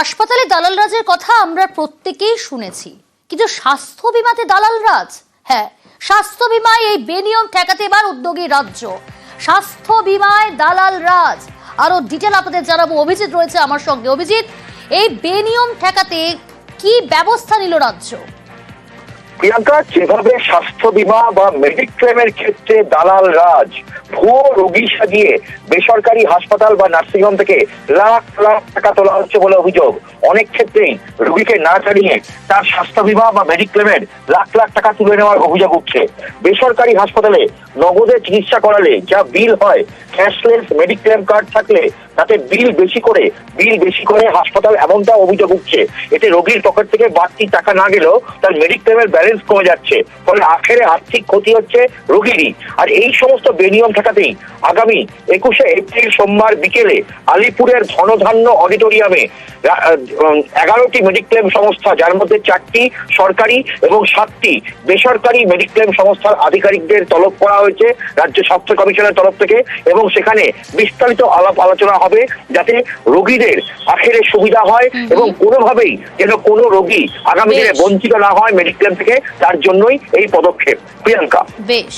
হাসপাতালে দালাল রাজের কথা আমরা প্রত্যেকেই শুনেছি। কিন্তু স্বাস্থ্য বিমাতে দালাল রাজ? হ্যাঁ স্বাস্থ্য বিমায় এই বেনিয়ম ঠেকাতে এবার উদ্যোগী রাজ্য। স্বাস্থ্য বিমায় দালাল রাজ। আরও ডিটেল আপনাদের জানাব। অভিজিৎ রয়েছে আমার সঙ্গে। অভিজিৎ, এই বেনিয়ম ঠেকাতে কি ব্যবস্থা নিল রাজ্য? প্রিয়াঙ্কা, যেভাবে স্বাস্থ্য বীমা বা মেডিক্লেমের ক্ষেত্রে দালাল রাজ, ভুয়ো রোগী সাজিয়ে বেসরকারি হাসপাতাল বা নার্সিংহোম থেকে লাখ লাখ টাকা তোলা হচ্ছে বলে অভিযোগ। অনেক ক্ষেত্রেই রোগীকে না জানিয়ে তার স্বাস্থ্য বীমা বা মেডিক্লেমের লাখ লাখ টাকা তুলে নেওয়ার অভিযোগ উঠছে। বেসরকারি হাসপাতালে নগদে চিকিৎসা করালে যা বিল হয় ক্যাশলেস মেডিক্লেম কার্ড থাকলে তাতে বিল বেশি করে বিল বেশি করে হাসপাতাল এমনটা অভিযোগ উঠছে। এতে রোগীর পকেট থেকে বাড়তি টাকা না গেলেও তার মেডিক্লেমের ব্যালেন্স কমে যাচ্ছে। ফলে আখেরে আর্থিক ক্ষতি হচ্ছে রোগীরই। আর এই সমস্ত বেনিয়ম ঠেকাতেই আগামী একুশে এপ্রিল সোমবার বিকেলে আলিপুরের ধনধান্য অডিটোরিয়ামে এগারোটি মেডিক্লেম সংস্থা, যার মধ্যে চারটি সরকারি এবং সাতটি বেসরকারি মেডিক্লেম সংস্থার আধিকারিকদের তলব করা হয়েছে, রাজ্য স্বাস্থ্য কমিশনের তরফ থেকে এবং সেখানে বিস্তারিত আলাপ আলোচনা হবে যাতে রোগীদের আখেরে সুবিধা হয় এবং কোনোভাবেই যেন কোনো রোগী আগামী দিনে বঞ্চিত না হয় মেডিক্লেম থেকে তার জন্যই এই পদক্ষেপ। প্রিয়াঙ্কা। বেশ।